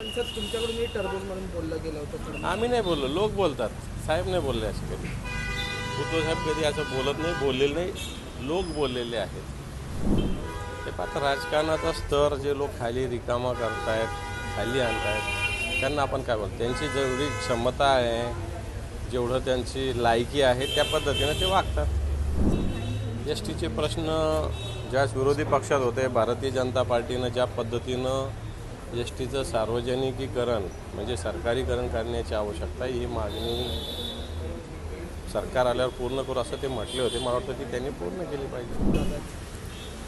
पण सर तुमच्याकडून मी टरबूज म्हणून बोललं गेलं होतं तर आम्ही नाही बोललो लोक बोलतात. साहेब नाही बोलले असे कधी. उद्धव साहेब कधी असं बोलत नाही बोललेले नाही. लोक बोललेले आहेत. ते आता राजकारणाचा स्तर जे लोक खाली रिकामा करतायत खाली आणतायत त्यांना आपण काय बोलतो? त्यांची जेवढी क्षमता आहे जेवढं त्यांची लायकी आहे त्या पद्धतीनं ते वागतात. एस टीचे प्रश्न ज्या विरोधी पक्षात होते भारतीय जनता पार्टीनं ज्या पद्धतीनं एस टीचं सार्वजनिकीकरण म्हणजे सरकारीकरण करण्याची आवश्यकता ही मागणी सरकार आल्यावर पूर्ण करू असं ते म्हटले होते. मला वाटतं ती त्यांनी पूर्ण केली पाहिजे.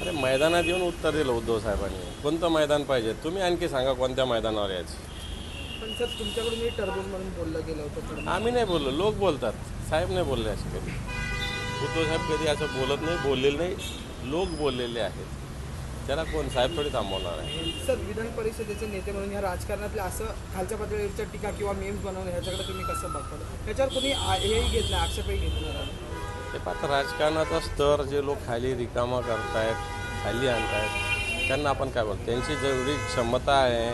अरे मैदानात येऊन उत्तर दिलं उद्धव साहेबांनी. कोणतं मैदान पाहिजे? तुम्ही आणखी सांगा कोणत्या मैदानावर यायचं. पण सर तुमच्याकडून मी टरबूज म्हणून बोललं गेलं होतं आम्ही नाही बोललो. लोक बोलतात. साहेब नाही बोलले असे कधी. उद्धव साहेब कधी असं बोलत नाही बोललेले नाही. लोक बोललेले आहेत. त्याला कोण? साहेब थोडी थांबवणार आहे. सर विधान परिषदेचे नेते म्हणून या राजकारणातले असं खालच्या पातळीवरच्या टीका किंवा मेम्स बनवणं ह्याच्याकडे तुम्ही कसं बघता? ह्याच्यावर कोणी आ- हेही घेत नाही आक्षेपही घेत नाही. ते पाहता राजकारणाचा स्तर जे लोक खाली रिकामा करतायत खाली आणतायत त्यांना आपण काय बोलतो? त्यांची जेवढी क्षमता आहे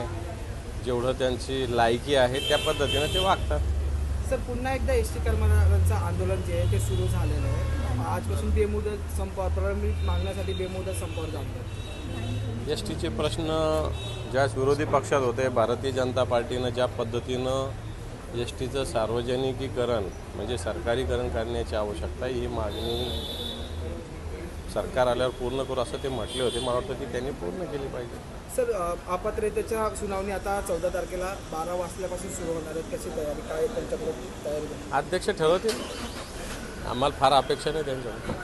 जेवढं त्यांची लायकी आहे त्या पद्धतीनं ते वागतात. सर पुन्हा एकदा एस टी कर्मचाऱ्यांचं आंदोलन जे आहे ते सुरू झालेलं आहे. आजपासून बेमुदत संप प्रलंबित मागण्यासाठी बेमुदत संपावर जाणार एस टीचे प्रश्न ज्या विरोधी पक्षात होते भारतीय जनता पार्टीनं ज्या पद्धतीनं एस टीचं सार्वजनिकीकरण म्हणजे सरकारीकरण करण्याची आवश्यकता ही मागणी सरकार आल्यावर पूर्ण करू असं ते म्हटले होते. मला वाटतं ती त्यांनी पूर्ण केली पाहिजे. सर अ, अपात्रतेच्या सुनावणी आता चौदा तारखेला बारा वाजल्यापासून सुरू होणार आहे कशी तयारी काय त्यांच्याकडे तयारी? अध्यक्ष ठरवतील. आम्हाला फार अपेक्षा नाही त्यांच्याकडून.